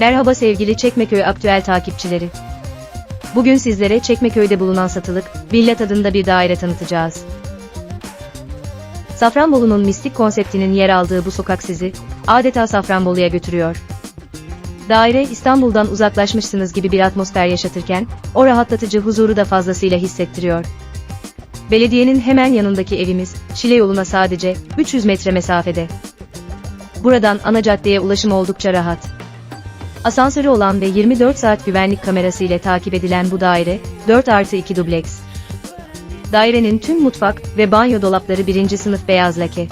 Merhaba sevgili Çekmeköy Aktüel takipçileri. Bugün sizlere Çekmeköy'de bulunan satılık, villa tadında bir daire tanıtacağız. Safranbolu'nun mistik konseptinin yer aldığı bu sokak sizi, adeta Safranbolu'ya götürüyor. Daire İstanbul'dan uzaklaşmışsınız gibi bir atmosfer yaşatırken, o rahatlatıcı huzuru da fazlasıyla hissettiriyor. Belediyenin hemen yanındaki evimiz, Şile yoluna sadece 300 metre mesafede. Buradan ana caddeye ulaşım oldukça rahat. Asansörü olan ve 24 saat güvenlik kamerası ile takip edilen bu daire, 4 artı 2 dubleks. Dairenin tüm mutfak ve banyo dolapları birinci sınıf beyaz lake.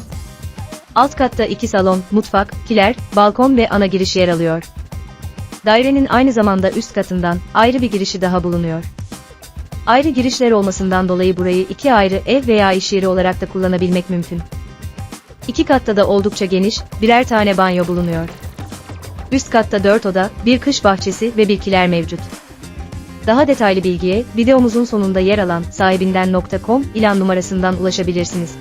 Alt katta iki salon, mutfak, kiler, balkon ve ana giriş yer alıyor. Dairenin aynı zamanda üst katından ayrı bir girişi daha bulunuyor. Ayrı girişler olmasından dolayı burayı iki ayrı ev veya iş yeri olarak da kullanabilmek mümkün. İki katta da oldukça geniş, birer tane banyo bulunuyor. Üst katta 4 oda, bir kış bahçesi ve bir kiler mevcut. Daha detaylı bilgiye videomuzun sonunda yer alan sahibinden.com ilan numarasından ulaşabilirsiniz.